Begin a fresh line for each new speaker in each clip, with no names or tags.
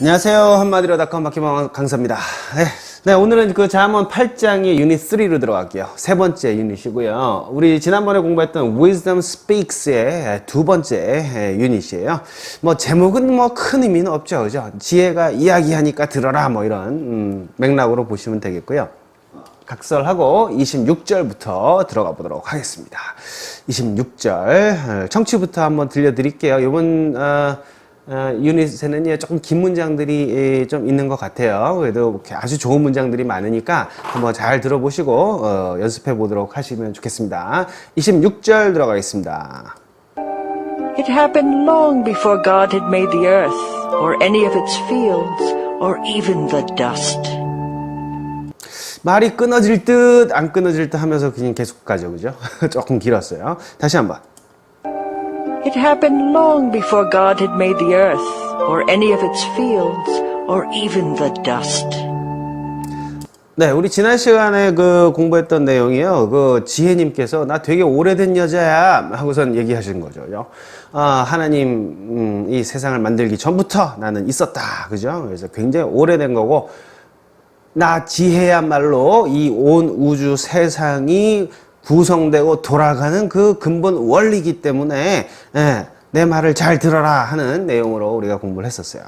안녕하세요. 한마디로 닷컴 박희망 강사입니다. 네. 네, 오늘은 그 잠언 8장의 유닛 3로 들어갈게요. 세 번째 유닛이고요. 우리 지난번에 공부했던 Wisdom Speaks의 두 번째 유닛이에요. 뭐 제목은 뭐 큰 의미는 없죠. 그죠? 지혜가 이야기하니까 들어라 뭐 이런 음, 맥락으로 보시면 되겠고요. 각설하고 26절부터 들어가 보도록 하겠습니다. 26절 청취부터 한번 들려드릴게요. 이번 어, 어, 유닛에는 조금 긴 문장들이 예, 좀 있는 것 같아요. 그래도 아주 좋은 문장들이 많으니까 한번 잘 들어보시고 어, 연습해 보도록 하시면 좋겠습니다. 26절 들어가겠습니다.
It happened long before God had made the earth, or any of its fields, or even the dust.
말이 끊어질 듯 안 끊어질 듯 하면서 그냥 계속 가죠, 그죠? 조금 길었어요. 다시 한번.
It happened long before God had made the earth, or any of its fields, or even the dust.
네, 우리 지난 시간에 그 공부했던 내용이요. 그 지혜님께서 나 되게 오래된 여자야 하고선 얘기하신 거죠. 아, 하나님 음, 이 세상을 만들기 전부터 나는 있었다. 그죠? 그래서 굉장히 오래된 거고 나 지혜야말로 이 온 우주 세상이 구성되고 돌아가는 그 근본 원리이기 때문에 예, 내 말을 잘 들어라 하는 내용으로 우리가 공부를 했었어요.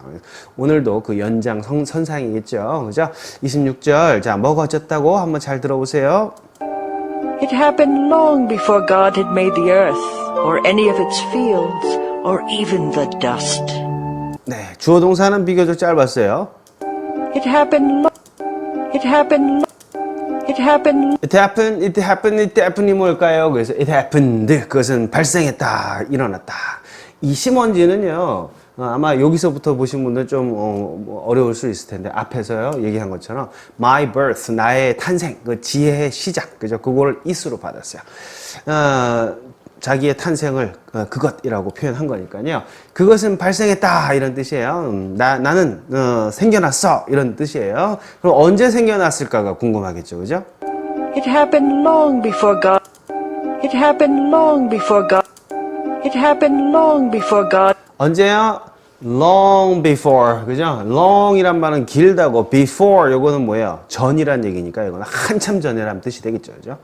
오늘도 그 연장 성, 선상이겠죠. 그죠? 26절. 자, 뭐가 어쨌다고 한번 잘 들어보세요.
It happened long before God had made the earth, or any of its fields, or even the dust.
네, 주어 동사는 비교적 짧았어요.
It happened lo- It happened lo- It happened
It happened, it happened, it happened이 뭘까요? 그래서 it happened. 그것은 발생했다, 일어났다. 이 심원지는요, 어, 아마 여기서부터 보신 분들 좀 어, 뭐 어려울 수 있을 텐데 앞에서요 얘기한 것처럼 my birth 나의 탄생 그 지혜의 시작 그죠 그거를 is로 받았어요. 어, 자기의 탄생을 어, 그것이라고 표현한 거니까요. 그것은 발생했다 이런 뜻이에요. 음, 나 나는 어, 생겨났어 이런 뜻이에요. 그럼 언제 생겨났을까가 궁금하겠죠, 그죠?
It happened long before God. It happened long before God. It happened long before God.
언제요? long before 그죠? long이란 말은 길다고 before 요거는 뭐예요? 전이란 얘기니까 이거는 한참 전이라는 뜻이 되겠죠, 그죠?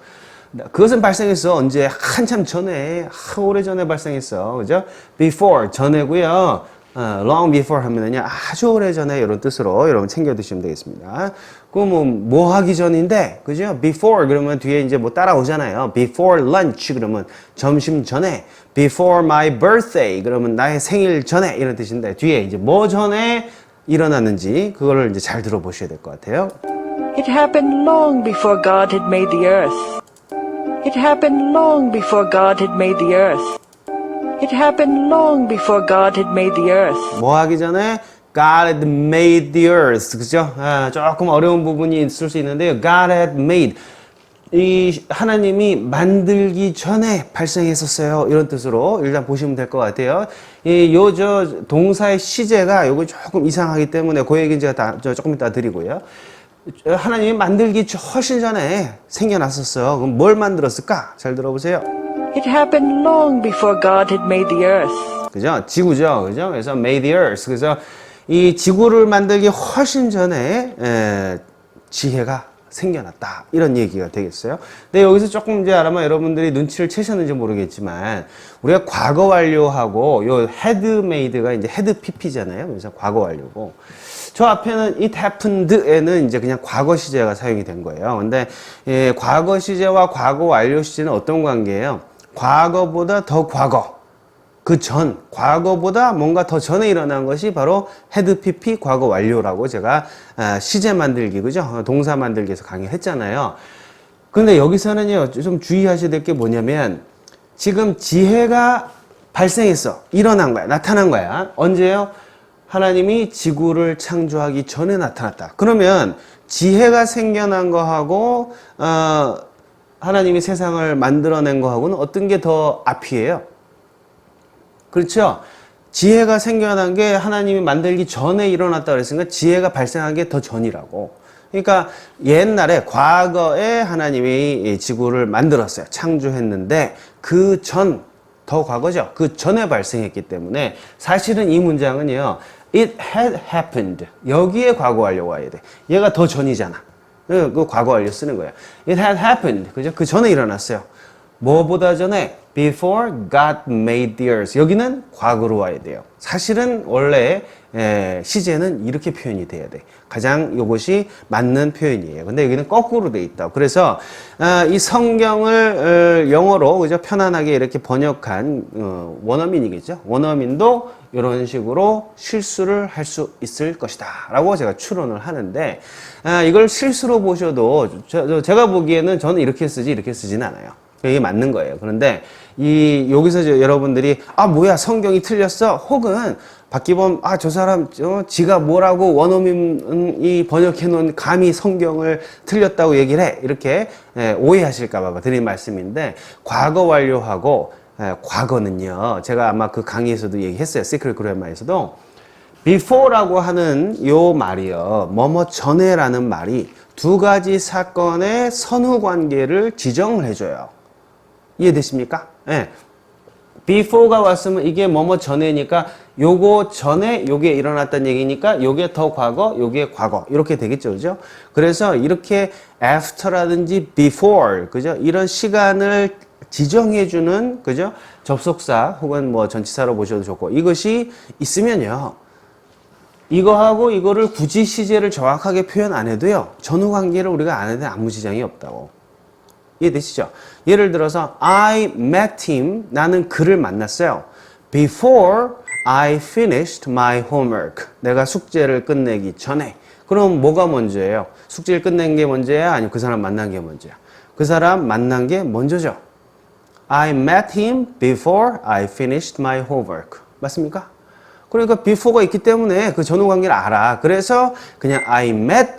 그것은 발생했어 언제 한참 전에 한 오래 전에 발생했어, 그죠? before 전에고요. 어, long before 하면은요 아주 오래 전에 이런 뜻으로 여러분 챙겨 드시면 되겠습니다. 그뭐 뭐 하기 전인데 그죠? before 그러면 뒤에 이제 뭐 따라오잖아요. before lunch 그러면 점심 전에 before my birthday 그러면 나의 생일 전에 이런 뜻인데 뒤에 이제 뭐 전에 일어났는지 그거를 이제 잘 들어보셔야 될 것 같아요.
It happened long before God had made the earth. It happened long before God had made the earth. It happened long before God had made the earth.
뭐 하기 전에 God had made the earth 그죠? 아, 조금 어려운 부분이 있을 수 있는데요. God had made 이 하나님이 만들기 전에 발생했었어요. 이런 뜻으로 일단 보시면 될 것 같아요. 이 요 저 동사의 시제가 요거 조금 이상하기 때문에 그 얘기는 제가 다, 저 조금 이따 드리고요. 하나님이 만들기 훨씬 전에 생겨났었어요. 그럼 뭘 만들었을까? 잘 들어보세요.
It happened long before God had made the earth.
그죠? 지구죠. 그죠? 그래서 made the earth. 그래서 이 지구를 만들기 훨씬 전에 에, 지혜가 생겨났다. 이런 얘기가 되겠어요. 근데 여기서 조금 이제 아마 여러분들이 눈치를 채셨는지 모르겠지만 우리가 과거 완료하고 요 made가 이제 had pp잖아요. 그래서 과거 완료고 저 앞에는 it happened에는 이제 그냥 과거 시제가 사용이 된 거예요. 근데 예, 과거 시제와 과거 완료 시제는 어떤 관계예요? 과거보다 더 과거. 그 전, 과거보다 뭔가 더 전에 일어난 것이 바로 헤드 PP 과거 완료라고 제가 아, 시제 만들기, 그죠? 동사 만들기에서 강의를 했잖아요. 근데 여기서는요, 좀 주의하셔야 될 게 뭐냐면, 지금 지혜가 발생했어. 일어난 거야. 나타난 거야. 언제요? 하나님이 지구를 창조하기 전에 나타났다. 그러면 지혜가 생겨난 거하고, 어, 하나님이 세상을 만들어낸 거하고는 어떤 게 더 앞이에요? 그렇죠? 지혜가 생겨난 게 하나님이 만들기 전에 일어났다 그랬으니까 지혜가 발생한 게 더 전이라고. 그러니까 옛날에 과거에 하나님이 이 지구를 만들었어요. 창조했는데 그 전, 더 과거죠. 그 전에 발생했기 때문에 사실은 이 문장은요, It had happened. 여기에 과거 완료 와야 돼. 얘가 더 전이잖아. 그, 그 과거 완료 쓰는 거야. It had happened. 그죠? 그 전에 일어났어요. 뭐보다 전에 before God made the earth. 여기는 과거로 와야 돼요. 사실은 원래 에, 시제는 이렇게 표현이 돼야 돼. 가장 이것이 맞는 표현이에요. 근데 여기는 거꾸로 돼 있다. 그래서 아, 이 성경을 어, 영어로 그죠 편안하게 이렇게 번역한 어, 원어민이겠죠. 원어민도 이런 식으로 실수를 할 수 있을 것이다라고 제가 추론을 하는데 아, 이걸 실수로 보셔도 제가 보기에는 저는 이렇게 쓰지 이렇게 쓰진 않아요. 이게 맞는 거예요. 그런데 이 여기서 여러분들이 아 뭐야 성경이 틀렸어 혹은 박기범 아 저 사람 저 지가 뭐라고 원어민이 번역해 놓은 감히 성경을 틀렸다고 얘기를 해 이렇게 예, 오해하실까 봐 드린 말씀인데 과거 완료하고 예, 과거는요 제가 아마 그 강의에서도 얘기했어요 시크릿 그래마에서도 before라고 하는 요 말이요. 뭐뭐 전에라는 말이 두 가지 사건의 선후 관계를 지정을 해줘요. 이해되십니까? 예. before가 왔으면 이게 뭐뭐 전에니까 요거 전에 요게 일어났다는 얘기니까 요게 더 과거, 요게 과거 이렇게 되겠죠, 그죠? 그래서 이렇게 after라든지 before, 그죠? 이런 시간을 지정해 주는 그죠? 접속사 혹은 뭐 전치사로 보셔도 좋고 이것이 있으면요. 이거하고 이거를 굳이 시제를 정확하게 표현 안 해도요. 전후 관계를 우리가 안 해도 아무 지장이 없다고. 이해되시죠? 예를 들어서 I met him. 나는 그를 만났어요. Before I finished my homework. 내가 숙제를 끝내기 전에. 그럼 뭐가 먼저예요? 숙제를 끝낸 게 먼저야? 아니면 그 사람 만난 게 먼저야? 그 사람 만난 게 먼저죠. I met him before I finished my homework. 맞습니까? 그러니까 before가 있기 때문에 그 전후 관계를 알아. 그래서 그냥 I met,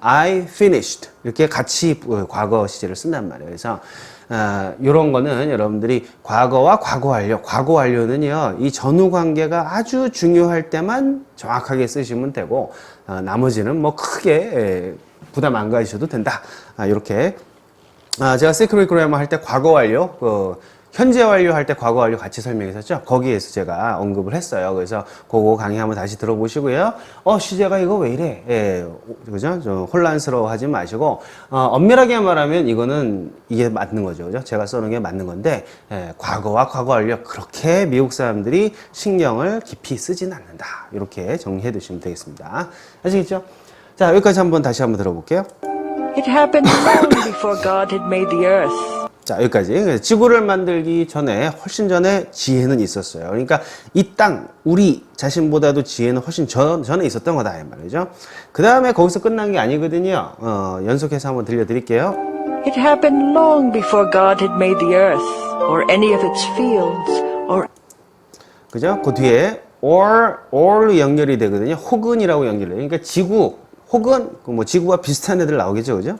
I finished 이렇게 같이 어, 과거 시제를 쓴단 말이에요. 그래서 어, 이런 거는 여러분들이 과거와 과거 완료, 과거 완료는요 이 전후 관계가 아주 중요할 때만 정확하게 쓰시면 되고 어, 나머지는 뭐 크게 에, 부담 안 가지셔도 된다. 아, 이렇게 아, 제가 시크릿 그래머 할 때 과거 완료, 그 현재 완료 할 때 과거 완료 같이 설명했었죠. 거기에서 제가 언급을 했어요. 그래서 그거 강의 한번 다시 들어보시고요. 어, 시제가 이거 왜 이래? 예, 그죠? 좀 혼란스러워 하지 마시고, 어, 엄밀하게 말하면 이거는 이게 맞는 거죠. 그죠? 제가 써놓은 게 맞는 건데, 예, 과거와 과거 완료 그렇게 미국 사람들이 신경을 깊이 쓰진 않는다. 이렇게 정리해 두시면 되겠습니다. 아시겠죠? 자, 여기까지 한번 다시 한번 들어볼게요.
It happened long before God had made the earth.
자, 여기까지. 지구를 만들기 전에, 훨씬 전에 지혜는 있었어요. 그러니까 이 땅, 우리 자신보다도 지혜는 훨씬 전, 전에 있었던 거다, 이 말이죠. 그 다음에 거기서 끝난 게 아니거든요. 어, 연속해서 한번 들려드릴게요.
It happened long before God had made the earth, or any of its fields, or
그죠? 그 뒤에 or, or 연결이 되거든요. 혹은이라고 연결해요. 그러니까 지구, 혹은, 그뭐 지구와 비슷한 애들 나오겠죠, 그죠?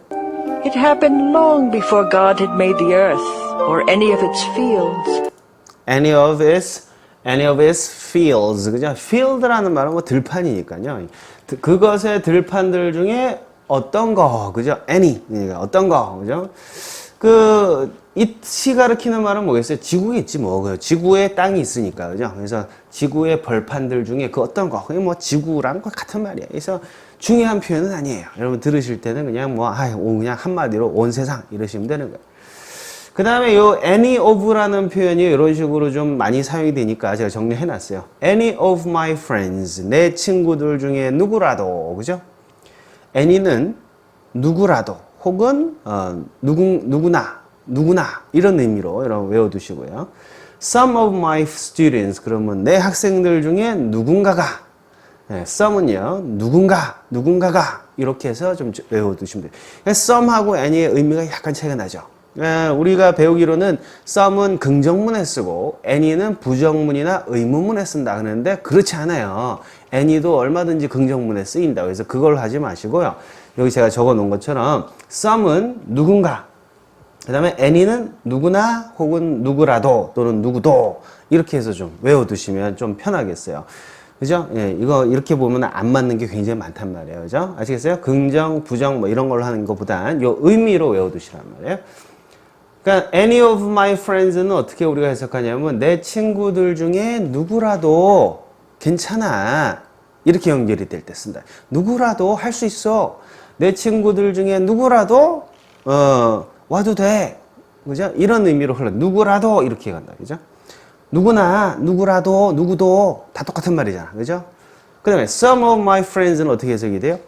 it happened long before God had made the earth, or any of its fields,
any of its any of its fields 그죠? field라는 말은 뭐 들판이니까요. 그- 그것의 들판들 중에 어떤 거 그죠? any 그러니까 어떤 거 그죠? 그 it이 가르키는 말은 뭐겠어요? 지구겠지 뭐. 그 지구에 땅이 있으니까 그죠? 그래서 지구의 벌판들 중에 그 어떤 거 그게 뭐 지구랑 거 같은 말이에요. 그래서 중요한 표현은 아니에요. 여러분 들으실 때는 그냥 뭐 아, 그냥 한마디로 온 세상 이러시면 되는 거예요. 그 다음에 요 any of라는 표현이 이런 식으로 좀 많이 사용이 되니까 제가 정리해 놨어요. any of my friends. 내 친구들 중에 누구라도. 그죠? any는 누구라도 혹은 어, 누구, 누구나 누구나 이런 의미로 여러분 외워두시고요. Some of my students 그러면 내 학생들 중에 누군가가 네, some은요 누군가 누군가가 이렇게 해서 좀 외워두시면 돼요. 그러니까 some하고 any의 의미가 약간 차이가 나죠. 예, 우리가 배우기로는 some은 긍정문에 쓰고 any는 부정문이나 의문문에 쓴다 그러는데 그렇지 않아요. any도 얼마든지 긍정문에 쓰인다. 그래서 그걸 하지 마시고요. 여기 제가 적어 놓은 것처럼 some은 누군가 그 다음에 any는 누구나 혹은 누구라도 또는 누구도 이렇게 해서 좀 외워두시면 좀 편하겠어요. 그죠? 예, 이거 이렇게 보면 안 맞는 게 굉장히 많단 말이에요. 그죠? 아시겠어요? 긍정, 부정 뭐 이런 걸로 하는 것보단 요 의미로 외워두시란 말이에요. 그러니까 any of my friends는 어떻게 우리가 해석하냐면 내 친구들 중에 누구라도 괜찮아. 이렇게 연결이 될 때 쓴다. 누구라도 할 수 있어. 내 친구들 중에 누구라도 어, 와도 돼. 그죠? 이런 의미로 흘러. 누구라도 이렇게 간다. 그죠? 누구나, 누구라도, 누구도 다 똑같은 말이잖아. 그죠? 그 다음에 some of my friends는 어떻게 해석이 돼요?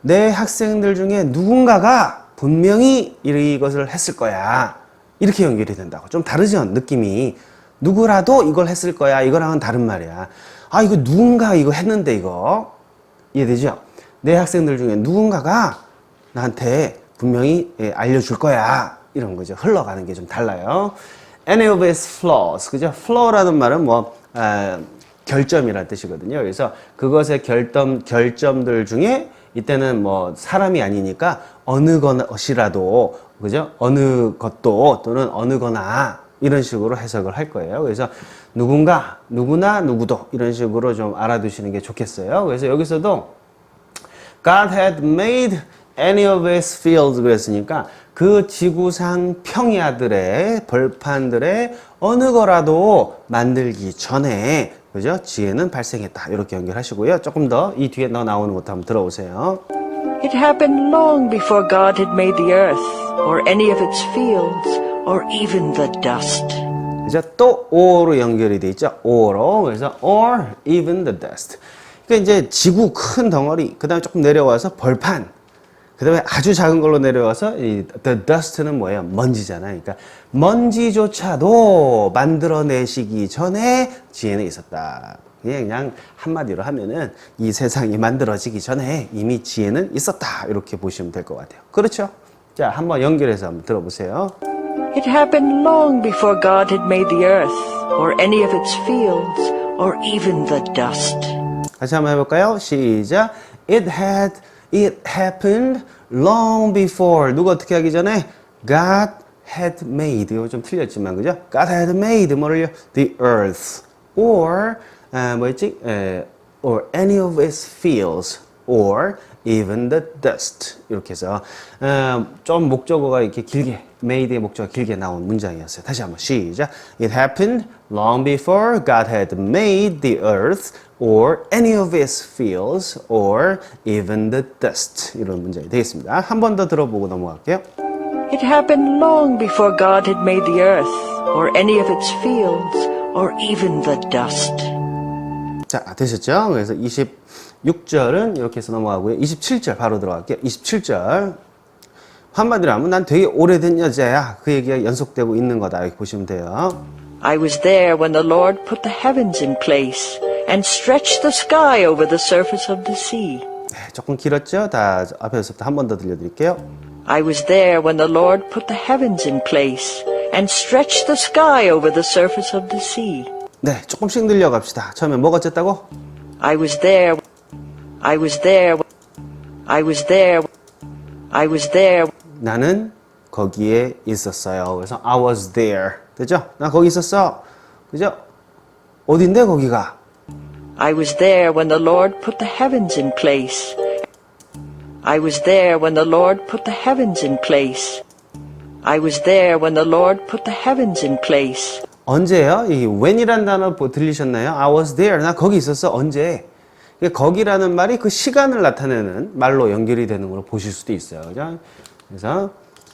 내 학생들 중에 누군가가 분명히 이것을 했을 거야. 이렇게 연결이 된다고. 좀 다르죠? 느낌이. 누구라도 이걸 했을 거야. 이거랑은 다른 말이야. 아, 이거 누군가 이거 했는데 이거. 이해되죠? 내 학생들 중에 누군가가 나한테 분명히 예, 알려줄 거야. 이런 거죠. 흘러가는 게 좀 달라요. Any of its flaws. 그죠? flaw라는 말은 뭐, 아, 결점이라는 뜻이거든요. 그래서 그것의 결점, 결점들 중에 이때는 뭐 사람이 아니니까 어느 것이라도, 그죠? 어느 것도 또는 어느 거나 이런 식으로 해석을 할 거예요. 그래서 누군가, 누구나 누구도 이런 식으로 좀 알아두시는 게 좋겠어요. 그래서 여기서도 God had made any of his fields 그랬으니까 그 지구상 평야들의 벌판들의 어느 거라도 만들기 전에 그죠? 지혜는 발생했다. 이렇게 연결하시고요. 조금 더 이 뒤에 더 나오는 것도 한번 들어보세요.
It happened long before God had made the earth, or any of its fields, or even the dust.
그죠? 또 or로 연결이 돼 있죠. or로. 그래서 or even the dust. 그러니까 이제 지구 큰 덩어리, 그 다음에 조금 내려와서 벌판, 그 다음에 아주 작은 걸로 내려와서 이 the dust는 뭐예요? 먼지잖아요. 그러니까 먼지조차도 만들어내시기 전에 지혜는 있었다. 그냥, 그냥 한마디로 하면은 이 세상이 만들어지기 전에 이미 지혜는 있었다. 이렇게 보시면 될 것 같아요. 그렇죠? 자, 한번 연결해서 한번 들어보세요.
It happened long before God had made the earth, or any of its fields, or even the dust.
다시 한번 해볼까요? 시작. It had, it happened long before. 누가 어떻게 하기 전에? God had made. 이거 좀 틀렸지만, 그죠? God had made. 뭐를요? The earth. Or, 아, 뭐였지? 에, or any of its fields. Or even the dust. 이렇게 해서, 어, 좀 목적어가 이렇게 길게, made의 목적어가 길게 나온 문장이었어요. 다시 한번 시작. It happened long before God had made the earth or any of its fields or even the dust. 이런 문장이 되겠습니다. 한 번 더 들어보고 넘어갈게요.
It happened long before God had made the earth, or any of its fields, or even the dust.
자, 되셨죠? 그래서 26절은 이렇게 해서 넘어가고요. 27절 바로 들어갈게요. 27절. 한마디로 하면 난 되게 오래된 여자야. 그 얘기가 연속되고 있는 거다. 이렇게 보시면 돼요.
I was there when the Lord put the heavens in place, and stretched the sky over the surface of the sea.
네, 조금 길었죠? 다 앞에서부터 한 번 더 들려드릴게요.
I was there when the Lord put the heavens in place, and stretched the sky over the surface of the sea.
네, 조금씩 늘려갑시다. 처음에 뭐가 어쨌다고?
I was there. I was there. I was there. I was there.
나는 거기에 있었어요. 그래서 I was there. 되죠? 나 거기 있었어. 그죠? 어딘데 거기가?
I was there when the Lord put the heavens in place. I was there when the Lord put the heavens in place. I was there when the Lord put the heavens in place.
언제요? 이 when이란 단어 뭐 들리셨나요? I was there. 나 거기 있었어. 언제? 거기라는 말이 그 시간을 나타내는 말로 연결이 되는 걸로 보실 수도 있어요. 그죠? 그래서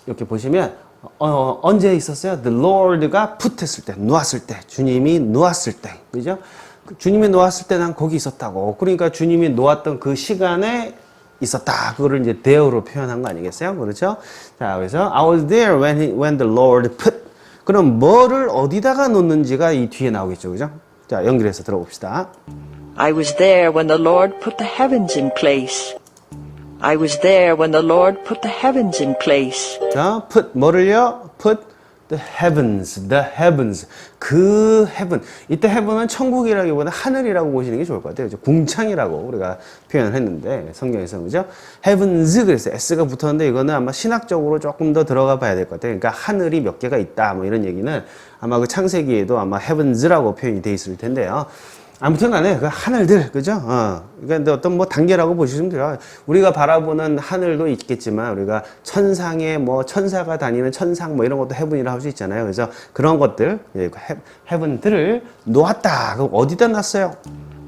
이렇게 보시면 어, 언제 있었어요? The Lord가 put 했을 때, 놓았을 때, 주님이 놓았을 때, 그죠? 그 주님이 놓았을 때 난 거기 있었다고. 그러니까 주님이 놓았던 그 시간에 있었다. 그거를 이제 there로 표현한 거 아니겠어요? 그렇죠? 자, 그래서 I was there when, he, when the Lord put. 그럼 뭐를 어디다가 놓는지가 이 뒤에 나오겠죠, 그죠? 자, 연결해서 들어봅시다.
I was there when the Lord put the heavens in place. I was there when the Lord put the heavens in place.
자, put 뭐를요? put the heavens, the heavens. 그 heaven. 이때 heaven은 천국이라기보다 하늘이라고 보시는 게 좋을 것 같아요. 그죠? 궁창이라고 우리가 표현을 했는데 성경에서 그죠? heavens 그래서 s가 붙었는데 이거는 아마 신학적으로 조금 더 들어가 봐야 될 것 같아요. 그러니까 하늘이 몇 개가 있다 뭐 이런 얘기는 아마 그 창세기에도 아마 heavens라고 표현이 돼 있을 텐데요. 아무튼 간에 그 하늘들 그죠? 어. 그러니까 어떤 뭐 단계라고 보시면 돼요. 우리가 바라보는 하늘도 있겠지만 우리가 천상에 뭐 천사가 다니는 천상 뭐 이런 것도 헤븐이라고 할수 있잖아요. 그래서 그런 것들 예, 그 놓았다. 그럼 어디다 놨어요?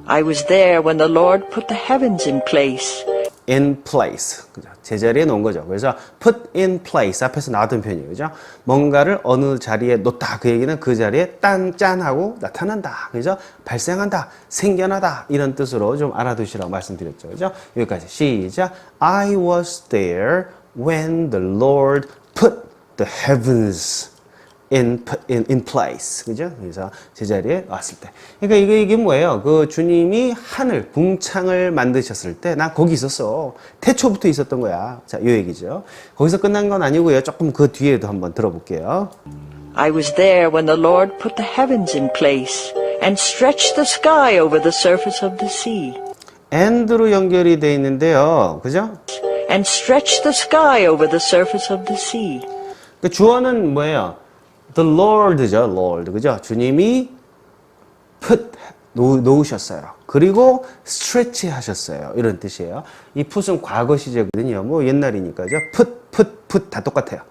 I was there when the Lord put the heavens in place.
in place. 그죠? 제자리에 놓은 거죠. 그래서 put in place 앞에서 나왔던 표현이에요. 그죠? 뭔가를 어느 자리에 놓다. 그 얘기는 그 자리에 딴 짠하고 나타난다. 그죠? 발생한다. 생겨나다. 이런 뜻으로 좀 알아두시라고 말씀드렸죠. 그죠? 여기까지 시작. I was there when the Lord put the heavens in, in, in place. 그죠? 그래서 제자리에 왔을 때. 그러니까 이게, 이게 뭐예요? 그 주님이 하늘, 궁창을 만드셨을 때, 나 거기 있었어. 태초부터 있었던 거야. 자, 요 얘기죠. 거기서 끝난 건 아니고요. 조금 그 뒤에도 한번 들어볼게요.
I was there when the Lord put the heavens in place and stretched the sky over the surface of the sea.
and로 연결이 돼 있는데요. 그죠?
And stretched the sky over the surface of the sea.
그 주어는 뭐예요? The Lord죠, Lord. 그죠? 주님이 put 놓, 놓으셨어요. 그리고 stretch 하셨어요. 이런 뜻이에요. 이 put은 과거 시제거든요. 뭐 옛날이니까죠. put, put, put 다 똑같아요.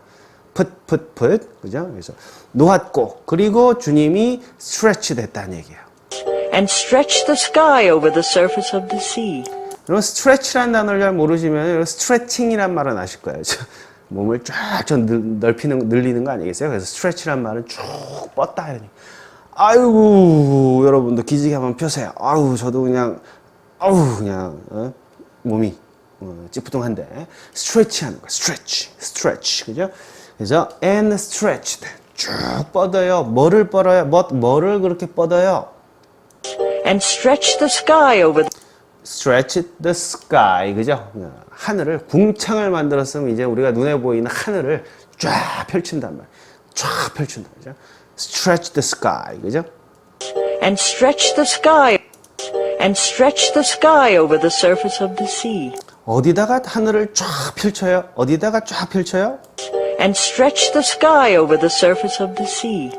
put, put, put. 그죠? 그래서 놓았고, 그리고 주님이 stretch 됐다는 얘기예요.
And stretched the sky over the surface of the sea.
그리고 stretch라는 단어를 잘 모르시면 stretching이란 말은 아실 거예요. 저 몸을 쫙좀 넓히는 늘리는 거 아니겠어요? 그래서 stretch란 말은 쭉 뻗다 이러니. 아이고 여러분도 기지개 한번 펴세요. 아우 저도 그냥 아우 그냥 어? 몸이 어, 찌뿌둥한데 stretch하는 거, stretch, stretch 그죠? 그래서 and stretched 쭉 뻗어요. 뭐를 뻗어요? 뭐, 뭐를 그렇게 뻗어요?
And stretched the sky over
stretch the sky 그죠? 하늘을 궁창을 만들었으면 이제 우리가 눈에 보이는 하늘을 쫙 펼친단 말이에요. 쫙 펼친다 그죠? stretch the sky 그죠?
and stretched the sky and stretched the sky over the surface of the sea.
어디다가 하늘을 쫙 펼쳐요? 어디다가 쫙 펼쳐요?
and stretched the sky over the surface of the sea.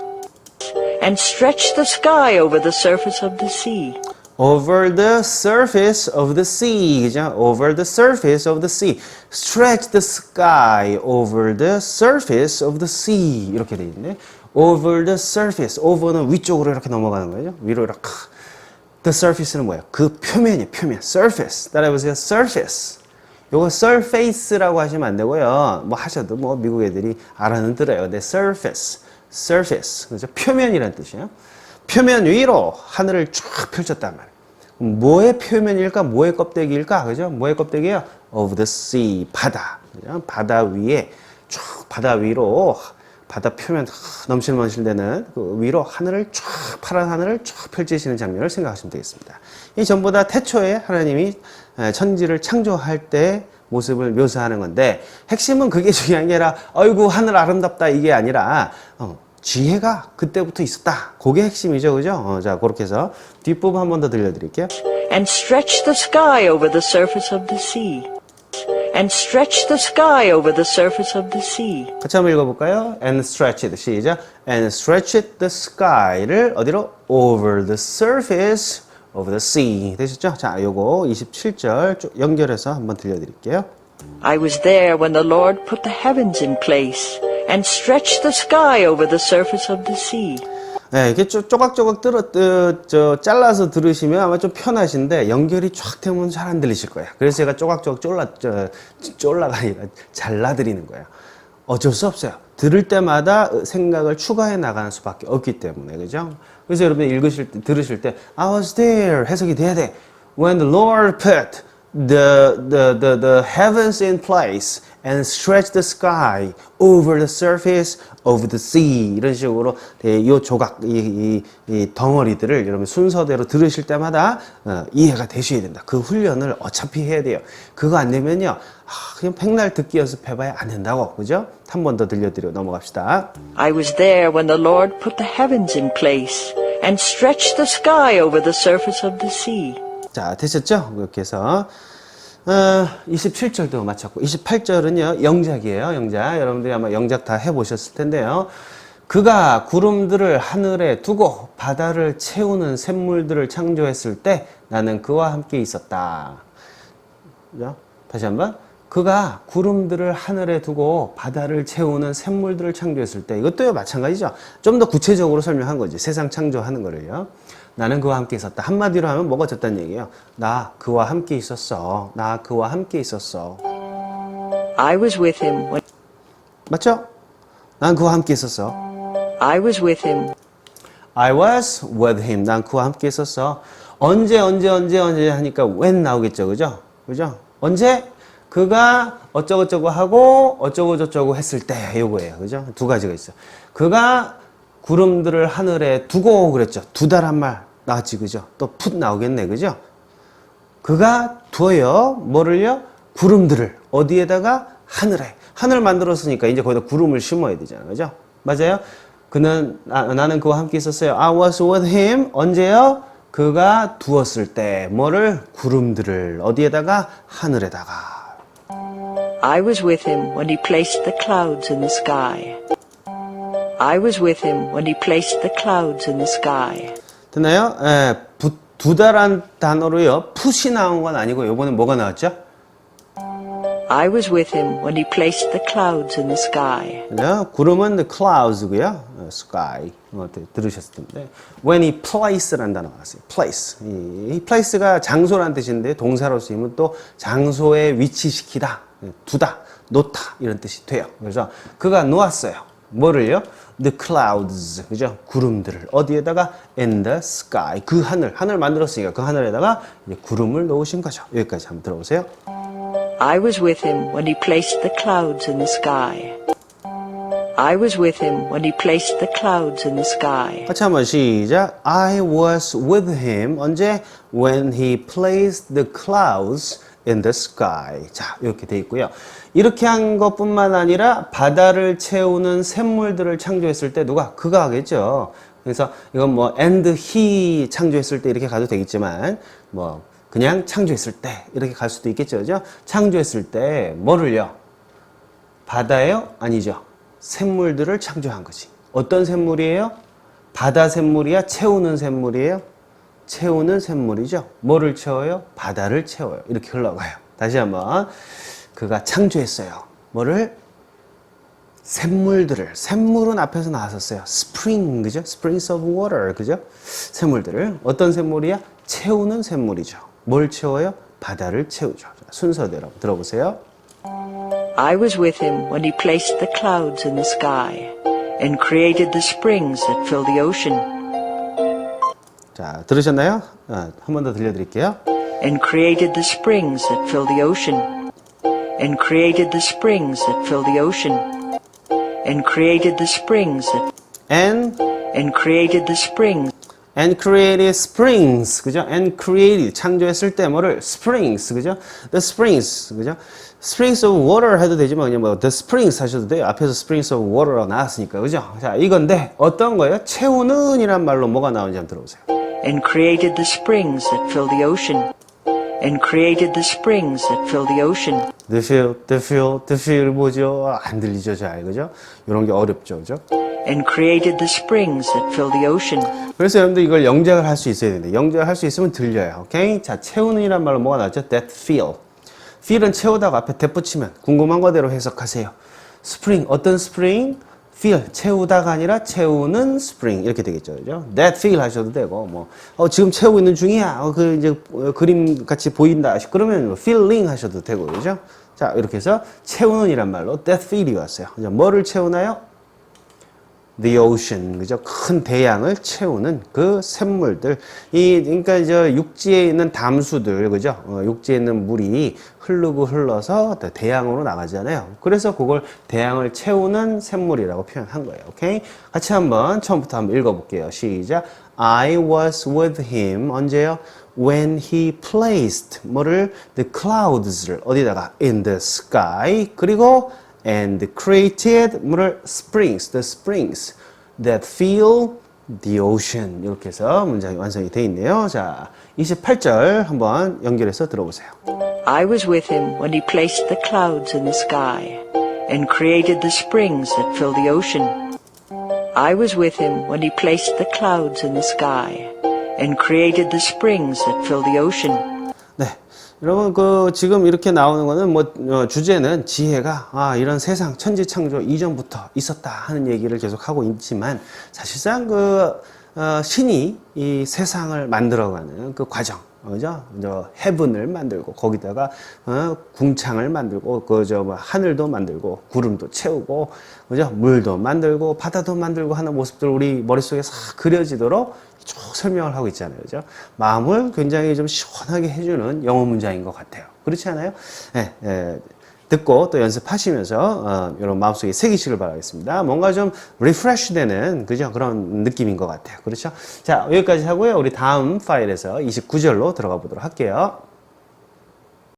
And stretched the sky over the surface of the sea.
Over the surface of the sea 그죠? over the surface of the sea stretch the sky over the surface of the sea 이렇게 돼 있네 over the surface over는 위쪽으로 이렇게 넘어가는 거죠 위로 이렇게 the surface는 뭐예요? 그 표면이 표면 surface 따라해 보세요 surface 요거 surface라고 하시면 안 되고요 뭐 하셔도 뭐 미국 애들이 알아는 들어요 근데 surface surface 그죠? 표면이란 뜻이에요 표면 위로 하늘을 쫙 펼쳤단 말이에요. 뭐의 표면일까? 뭐의 껍데기일까? 그죠? 뭐의 껍데기야? Of the sea, 바다. 그죠? 바다 위에 쭉 바다 위로 바다 표면 넘실넘실되는 그 위로 하늘을 쫙 파란 하늘을 쫙 펼치시는 장면을 생각하시면 되겠습니다. 이 전부 다 태초에 하나님이 에, 천지를 창조할 때 모습을 묘사하는 건데 핵심은 그게 중요한 게 아니라 어이구 하늘 아름답다 이게 아니라 어, 지혜가 그때부터 있었다. 그게 핵심이죠. 그죠? 어, 자, 그렇게 해서 뒷부분 한 번 더 들려드릴게요.
And stretched the sky over the surface of the sea. And stretched the sky over the surface of the sea.
같이 한번 읽어볼까요? And stretched. 시작. And stretched the sky를 어디로? Over the surface of the sea. 되셨죠? 자, 요거 27절 쭉 연결해서 한번 들려드릴게요.
I was there when the Lord put the heavens in place and stretched the sky over the surface of the sea.
네, 이게 쪼, 쪼각쪼각 들어, 뜨, 저, 잘라서 들으시면 아마 좀 편하신데 연결이 쫙 되면 잘 안 들리실 거예요. 그래서 제가 쪼각쪼각 쫄라, 저, 쫄라가 아니라 잘라드리는 거예요. 어쩔 수 없어요. 들을 때마다 생각을 추가해 나가는 수밖에 없기 때문에, 그죠? 그래서 여러분이 읽으실 때, 들으실 때, I was there 해석이 돼야 돼. When the Lord put the, the, the, the heavens in place and stretched the sky over the surface of the sea. 이런 식으로 예, 이 조각, 이, 이, 이 덩어리들을 여러분 순서대로 들으실 때마다 어, 이해가 되셔야 된다. 그 훈련을 어차피 해야 돼요. 그거 안 되면요. 아, 그냥 백날 듣기 연습해봐야 안 된다고. 그죠? 한 번 더 들려드리고 넘어갑시다.
I was there when the Lord put the heavens in place and stretched the sky over the surface of the sea.
자, 되셨죠? 이렇게 해서. 어, 27절도 마쳤고 28절은요 영작이에요 영작. 여러분들이 아마 영작 다 해보셨을 텐데요. 그가 구름들을 하늘에 두고 바다를 채우는 샘물들을 창조했을 때 나는 그와 함께 있었다? 다시 한번. 그가 구름들을 하늘에 두고 바다를 채우는 샘물들을 창조했을 때 이것도 마찬가지죠. 좀 더 구체적으로 설명한 거지. 세상 창조하는 거를요 나는 그와 함께 있었다. 한마디로 하면 뭐가 됐다는 얘기예요. 나 그와 함께 있었어. 나 그와 함께 있었어.
I was with him when
맞죠? 난 그와 함께 있었어.
I was with him
I was with him. 난 그와 함께 있었어. 언제 언제 언제 언제 하니까 when 나오겠죠. 그죠? 그죠? 언제 그가 어쩌고저쩌고 하고 어쩌고 저쩌고 했을 때 요거예요. 그죠? 두 가지가 있어요. 그가 구름들을 하늘에 두고 그랬죠. 두다란 말 나왔지. 그죠? 또 풋 나오겠네. 그죠? 그가 두어요. 뭐를요? 구름들을 어디에다가 하늘에 하늘 만들었으니까 이제 거기다 구름을 심어야 되잖아요. 그죠? 맞아요? 그는 나, 나는 그와 함께 있었어요. I was with him. 언제요? 그가 두었을 때 뭐를 구름들을 어디에다가 하늘에다가
I was with him when he placed the clouds in the sky. I was with him when he placed the clouds in the sky.
됐나요? 예, 부, 두다란 단어로요. 풋이 나온 건 아니고 요번에 뭐가 나왔죠?
I was with him when he placed the clouds in the sky.
그죠? 구름은 the clouds고요. 어, sky. 어, 들- 들으셨을 텐데. When he place라는 단어가 나왔어요. place. 이, 이 place가 장소라는 뜻인데 동사로 쓰이면 또 장소에 위치시키다, 예, 두다, 놓다 이런 뜻이 돼요. 그래서 그가 놓았어요. 뭐를요? The clouds. 그죠? 구름들을 어디에다가 in the sky. 그 하늘, 하늘 만들었으니까 그 하늘에다가 이제 구름을 놓으신 거죠. 여기까지 한번 들어보세요.
I was with him when he placed the clouds in the sky. I was with him when he placed the clouds in the sky.
같이 한번 시작. I was with him 언제 when he placed the clouds in the sky. 자, 이렇게 돼 있고요. 이렇게 한 것뿐만 아니라 바다를 채우는 샘물들을 창조했을 때 누가 그가 하겠죠. 그래서 이건 뭐 and he 창조했을 때 이렇게 가도 되겠지만 뭐 그냥 창조했을 때 이렇게 갈 수도 있겠죠. 그죠? 창조했을 때 뭐를요? 바다예요? 아니죠. 샘물들을 창조한 거지. 어떤 샘물이에요? 바다 샘물이야? 채우는 샘물이에요? 채우는 샘물이죠. 뭐를 채워요? 바다를 채워요. 이렇게 흘러가요. 다시 한번. 그가 창조했어요. 뭐를? 샘물들을. 샘물은 앞에서 나왔었어요. spring, 그죠? springs of water, 그죠? 샘물들을. 어떤 샘물이야? 채우는 샘물이죠. 뭘 채워요? 바다를 채우죠. 자, 순서대로 들어보세요.
I was with him when he placed the clouds in the sky and created the springs that fill the ocean
자, 들으셨나요? 아, 한번 더 들려드릴게요.
and created the springs that fill the ocean and created the springs that fill the ocean and created the springs that
And,
and created the springs
and created springs, 그죠? And created, 창조했을 때 뭐를? springs, 그죠? The springs, 그죠? springs of water 해도 되지만 그냥 뭐 the springs 하셔도 돼요. 앞에서 springs of water라고 나왔으니까, 그죠? 자, 이건데 어떤 거예요? 채우는 이란 말로 뭐가 나오는지 한번 들어보세요.
And created the springs that fill the ocean and created the springs that fill the ocean
The feel, the feel, the feel 뭐죠? 안 들리죠, 잘, 그죠? 이런 게 어렵죠, 그죠?
and created the springs that fill the ocean
그래서 여러분들 이걸 영작을 할 수 있어야 되는데 영작을 할 수 있으면 들려요. 오케이? 자, 채우는 이란 말로 뭐가 나왔죠? That feel. feel은 채우다가 앞에 대 붙이면 궁금한 거대로 해석하세요. spring 어떤 spring? Feel 채우다가 아니라 채우는 spring 이렇게 되겠죠, 그죠? That feel 하셔도 되고 뭐 어, 지금 채우고 있는 중이야. 어, 그 이제 어, 그림 같이 보인다. 그러면 뭐 feeling 하셔도 되고, 그죠? 자, 이렇게 해서 채우는 이란 말로 that feel이 왔어요. 뭐를 채우나요? The ocean 그죠? 큰 대양을 채우는 그 샘물들. 이 그러니까 저 육지에 있는 담수들 그죠? 어, 육지에 있는 물이 흐르고 흘러서 또 대양으로 나가잖아요. 그래서 그걸 대양을 채우는 샘물이라고 표현한 거예요. 오케이? 같이 한번 처음부터 한번 읽어볼게요. 시작. I was with him. 언제요? When he placed 뭐를? The clouds를 어디다가? In the sky. 그리고 and created 뭐를 springs, the springs that fill the ocean 이렇게 해서 문장이 완성이 돼 있네요. 자, 28절 한번 연결해서 들어보세요.
I was with him when he placed the clouds in the sky and created the springs that fill the ocean. I was with him when he placed the clouds in the sky and created the springs that fill the ocean.
네. 여러분 그 지금 이렇게 나오는 거는 뭐 어, 주제는 지혜가 아 이런 세상 천지 창조 이전부터 있었다 하는 얘기를 계속 하고 있지만 사실상 그 어, 신이 이 세상을 만들어가는 그 과정, 그죠? 저 해븐을 만들고 거기다가 어, 궁창을 만들고 그저 뭐 하늘도 만들고 구름도 채우고 그죠? 물도 만들고 바다도 만들고 하는 모습들 우리 머릿속에 싹 그려지도록 쭉 설명을 하고 있잖아요. 그죠? 마음을 굉장히 좀 시원하게 해주는 영어 문장인 것 같아요. 그렇지 않아요? 예, 예. 듣고 또 연습하시면서 어, 여러분 마음속에 새기시길 바라겠습니다. 뭔가 좀 리프레시 되는 그죠? 그런 느낌인 것 같아요. 그렇죠? 자, 여기까지 하고요. 우리 다음 파일에서 29절로 들어가 보도록 할게요.